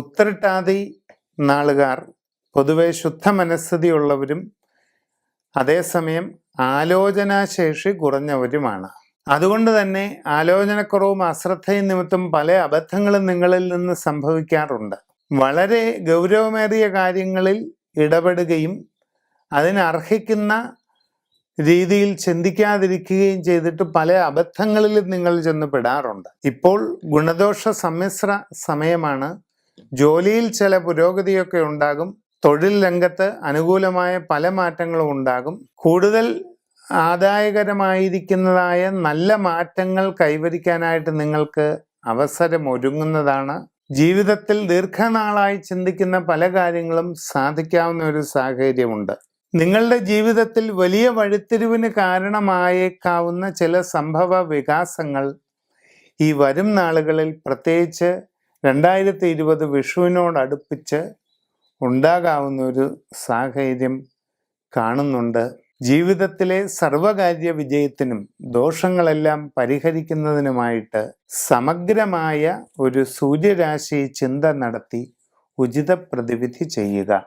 ഉത്തരട്ടാതി നാളുകാർ പൊതുവെ ശുദ്ധ മനസ്ഥിതിയുള്ളവരും അതേസമയം ആലോചനാശേഷി കുറഞ്ഞവരുമാണ്. അതുകൊണ്ട് തന്നെ ആലോചനക്കുറവും അശ്രദ്ധയും നിമിത്തം പല അബദ്ധങ്ങളും നിങ്ങളിൽ നിന്ന് സംഭവിക്കാറുണ്ട്. വളരെ ഗൗരവമേറിയ കാര്യങ്ങളിൽ ഇടപെടുകയും അതിനർഹിക്കുന്ന രീതിയിൽ ചിന്തിക്കാതിരിക്കുകയും ചെയ്തിട്ട് പല അബദ്ധങ്ങളിലും നിങ്ങൾ ചെന്ന് പെടാറുണ്ട്. ഇപ്പോൾ ഗുണദോഷ സമ്മിശ്ര സമയമാണ് ജോലിയിൽ ചില പുരോഗതിയൊക്കെ ഉണ്ടാകും. തൊഴിൽ രംഗത്ത് അനുകൂലമായ പല മാറ്റങ്ങളും ഉണ്ടാകും. കൂടുതൽ ആദായകരമായിരിക്കുന്നതായ നല്ല മാറ്റങ്ങൾ കൈവരിക്കാനായിട്ട് നിങ്ങൾക്ക് അവസരം ഒരുങ്ങുന്നതാണ്. ജീവിതത്തിൽ ദീർഘനാളായി ചിന്തിക്കുന്ന പല കാര്യങ്ങളും സാധിക്കാവുന്ന ഒരു സാഹചര്യമുണ്ട്. നിങ്ങളുടെ ജീവിതത്തിൽ വലിയ വഴിത്തിരിവിന് കാരണമായേക്കാവുന്ന ചില സംഭവ വികാസങ്ങൾ ഈ വരും നാളുകളിൽ പ്രത്യേകിച്ച് രണ്ടായിരത്തി ഇരുപത് വിഷുവിനോടടുപ്പിച്ച് ഉണ്ടാകാവുന്ന ഒരു സാഹചര്യം കാണുന്നുണ്ട്. ജീവിതത്തിലെ സർവകാര്യ വിജയത്തിനും ദോഷങ്ങളെല്ലാം പരിഹരിക്കുന്നതിനുമായിട്ട് സമഗ്രമായ ഒരു സൂര്യരാശി ചിന്ത നടത്തി ഉചിത പ്രതിവിധി ചെയ്യുക.